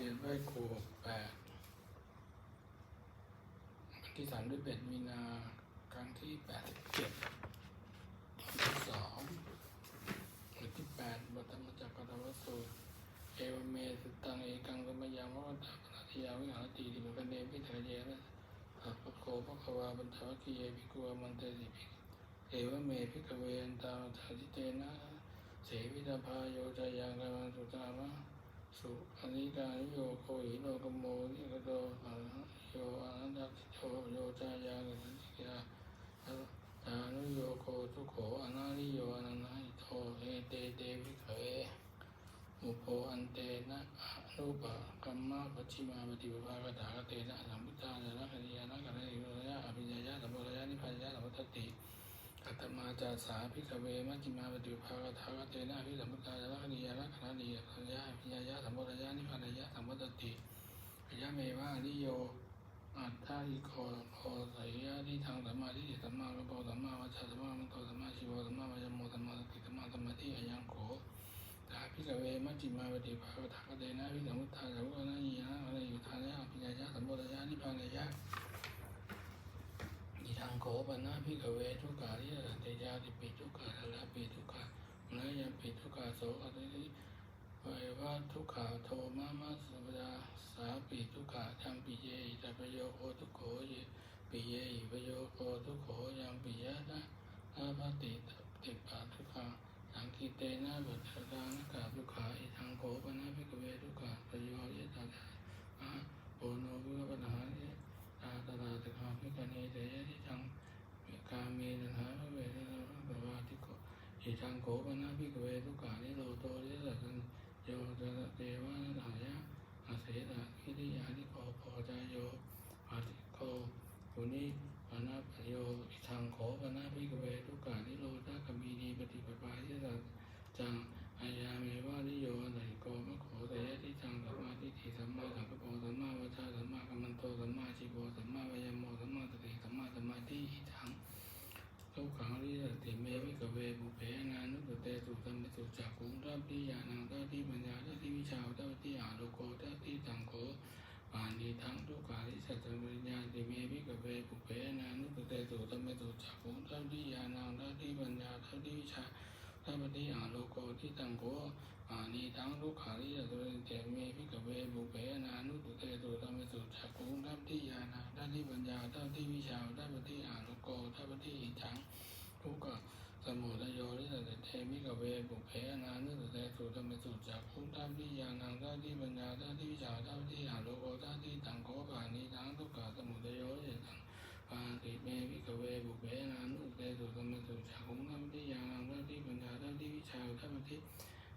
ขียนไว้ครูแปดวันที่สามด้วยเบ็ดมีนาครั้งที่แปดสิบเจ็ดที่สองวันที่แปดบทธรรมจักรกรวสูตรเอวเมสตังเอกังสมยังวัฏฏาปนาทิยาวิหารติติมกันเนพิทะเยนะสัพพโคภควาบัญชวคีเยภิกขุมันเตสิภิกเอวเมภิกเวนตาทาทิเตนะเสวิตาพาโยจายังกังสุตามะ สุอนิกานิโยโคหิโนกโมนิกโตอะระโยอนันตโยโยจายากัสสิกาตานุโยโคทุโขอนาลิโยอนันหิโตเอเตเตวิเขเอมุโพอันเตนะอนุปะกัมมะปัจฉิมาปฏิปภาคถาเตนะสัมพุทธานะนะคณิยานะกัลยิโยะอภิญญา กัตมาจาสาภิกขเวมัจจิมาปฏิภาคทากเตนะภิสัมพุทธาจาระคณียาระคณะนียสัญญาพิญญายะสัมโพธยะนิพพานยะสัมพุทธติยะเมวะอริโยอัตถาอิโคโคสัยยะทิทางสัมมาทิฏฐิสัมมากัปโปสัมมาวาจาสัมมามัตโตสัมมาชีวสัมมาวายโมสัมมาสติสัมมาสมาธิอายังโขตาภิกขเวมัจจิมาปฏิภาคทากเตนะภิสัมพุทาจาระคณะนียะอะไรอยู่ทานยะพิญญายะสัมโพธยะนิพพานยะ อิทังโขป นะพิกเวทุกขาริยเตยาติปิทุกขาทละปิทุกขามลายปิทุกขาโสอติริเววะทุกขาโทมามาสัพดาสาปิทุกขาจัมปิเยอิตาปโยโคทุกโขเยปิเยอิปโยโคทุกโขยังปิยะนะอาภติติปาทุกขาสังคิเตนะบัตตานะกาทุกขาอิทังโขปนะพิกเวทุกขาปโยเยตาตาโอโนวิวปัญหาเย อาตลาตคาพิกเนเตยะทิจังกาเมนะหาเวทนาภวาติโก อิทังโกปนะพิกเวทุกานิโรโตริสันโยจะเตวะนะหายะอาเสตะคิริยานิโกโพอใจโยปาติโกกุนิปนะปโยอิทังโกปนะพิกเวทุกานิโรตะกมีนีปฏิปปาทิสัจจัง สุตัมมิสุจักขุงทัพพิยานังทัพพิปัญญาทัพพิวิชาทัพพิอาโลโกทัพพิตังโกปานิทังทุกขาริสัตตวิญญาติเมวิกเวบุเพนานุปเตสุตมมิสุจักขุงทัพพิยานังทัพพิปัญญาทัพพิวิชาทัพพิอาโลโกทิตังโกอานิทังทุกขาริยตุเรเตเมพิกเวบุเพนานุตุเตตุตมเมสุจักขุงทัพทิยานาทัพทิปัญญาทัพทิวิชาทัพทิอาโลโกทัพทิอิจังทุกขสมุทโยริสเตมิกเวบุเพนานุ ตมิสุจักคุ้มท่าที่ยานังท่าที่ปัญญาท่าที่วิชาท่าที่หาโลโกท่าที่ตังโอปานิทังทุกขาสมุทัยโยังตังปานติเมวิกเวบุเบนานุเตสุตมิสุจักคุ้มท่าที่ยานังท่าที่ปัญญาท่าที่วิชาท่าที่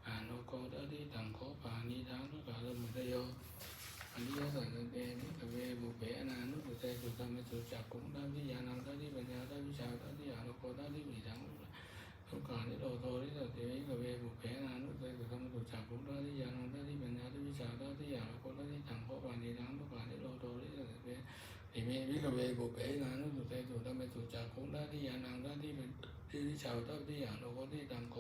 อาโลโกท่าที่ตังโอปานิทังทุกขาสมุทัยโยอันนี้ยสันเตนิกเวบุเบนานุเตสุตมิสุจักคุ้มท่าที่ยานังท่าที่ปัญญาท่าที่วิชาท่าที่อาโลโกท่าที่วิชา ทุกขานิโรโทริสเตมิกเวบุเบนานุเตตุสมตุจักขุงทัพทิยานังทัพทิปัญญาทัพวิชาทัพทิอานุโกทัพทิตังโคปานิทังทุกขานิโรโทริสเตอิเมวิกเวบุเปนานุสุเตตุตัมเมสุจักขุงทัติยานังทัติเป็นทิวิชาวทัติยาโลโกติตังโก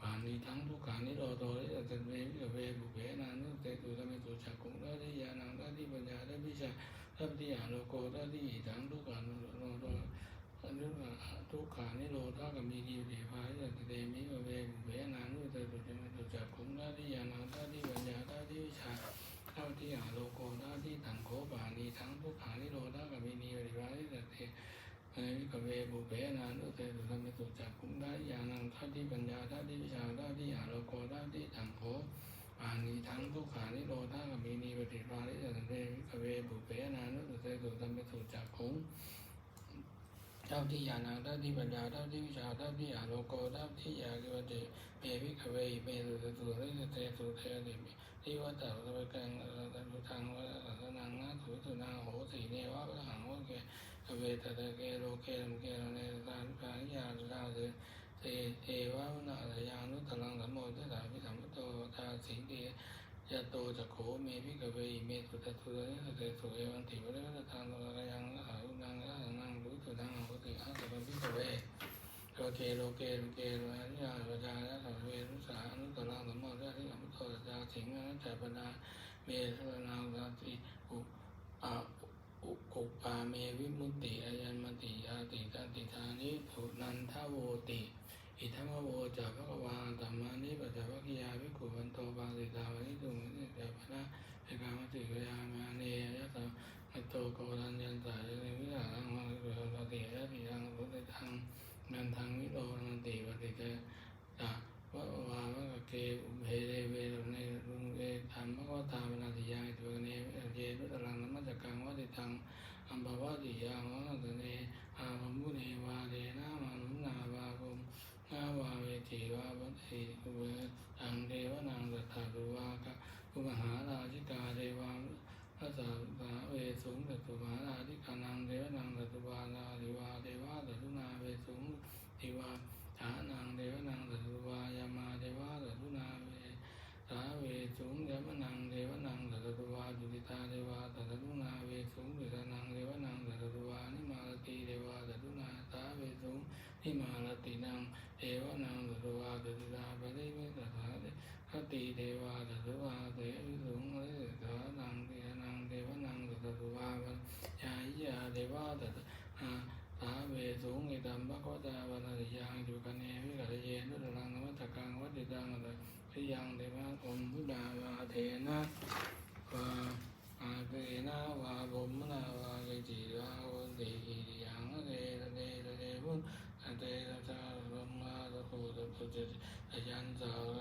ปานิทั้งทุกขานิโรโตริสันเมวิกเวบุเปนานุสุเตตุตัมเมสุจักขุงทัติยานังทัติปัญญาทัติวิชาทัติยาโลโกทัติทั้งทุกขานิโรโต อนุทุกขานิโรธากมีดีเดภายสัตเตมิเวเปนานุเตตุตัมเมสุจักขุงทัติยานังทัติปัญญาทัติวิชาเท่าที่อาโลโกท่าที่ตังโคปานีทั้งทุกขานิโรธากามินีวริวาริสเตเอวิกเวบุเบนานุเตตุสัมมิตุจักคุงได้ยานังท่าที่ปัญญาท่าที่วิชาท่าที่อาโลโกท่าที่ตังโคปานีทั้งทุกขานิโรธากามินีวริวาริสเตวิกเวบุเบนานุเตตุสัมมิตุจักคุง เท่าที่ยานังเท่าที่ปัญญาเท่าที่วิชาเท่าที่อาโลโกเท่าที่ยากิวเตเมวิกเวเมตุตุริสเตตุเทเดมิที่ว่าแต่เราไปกันเราจะดูทางว่าสนังนะถือสุนางโหสีเนวะพระหังว่าแกเวทตะเกโลเกลมเกลเนสานปัญญาลาเสเทเทวะนาลยานุตลังสัมโมทถาพิสัมพุทโตทาสิงเก ยะโตจะโขเมพิกเวเมตุตะตุระเตสุเอวันติวะเรทางโลกยังหารุนังละนังรู้ตุนังโหติอาสัพพิกเวโลเกโลเกโลเกโลอันยาโลจาและสัมเวรุสานุตตรังสมโมทะที่สัมพุทโธจาสิงห์นัจจปนาเมสรนังสติอุอาอุอุปาเมวิมุตติอายันมติยาติตติธานิสุนันทโวติ อิทัมโวจะพระกวาธรรมานิปัจจวัคคียาภิกขุวันโตบาสิตาวานิตุมินิเตปนะเอกามติกยามาเนยะตมัตโตโกรัญญันตาเรวิหารังวังเกปติยะติยังพุทธทังนันทังวิโรนันติปฏิเตตาวะวาวะเกอุเพเรเวรเนรุงเอธรรมะกวตาวนาติยังตุเนเยรุตรังนัมจจกังวัติตังอัมภวะติยังวัตเนอาภมุเนวาเดนะมานุนาวาภุ นาวาเวทีวาวัติอุเวตังเทวนังสัทธาตุวากะอุมหาราชิกาเทวาพระสาสาเวสุงสัตตุมาราชิกานังเทวนังสัตตุวานาทิวาเทวาสัตตุนาเวสุงทิวาฐานังเทวนังสัตตุวายามาเทวาสัตตุนาเวสาเวสุงยมนังเทวนังสัตตุวาจุติตาเทวาสัตตุนาเวสุงจุตานังเทวนังสัตตุวานิมาลติเทวาสัตตุนาสาเวสุงนิมาลตินัง เทวนังสัตวาตติตาปริเวสถาเตคติเทวาสัตวาเตวิสุงเอสถานังเทนังเทวนังสัตวาวันยายิยาเทวาตัตอาสาเวสุงอิตัมภะโคตาวันติยังจุกันเนวิกัตเยนุตรังนวัตกังวัติตังอัตติยังเดวะอมพุดาวาเทนะวาอาเตนะวาบุมนาวาเกจิวาวุติกิริยังเตตะเตตะเตพุทอันเตระจารัมมาตะโคตะพุจจิอายันสาว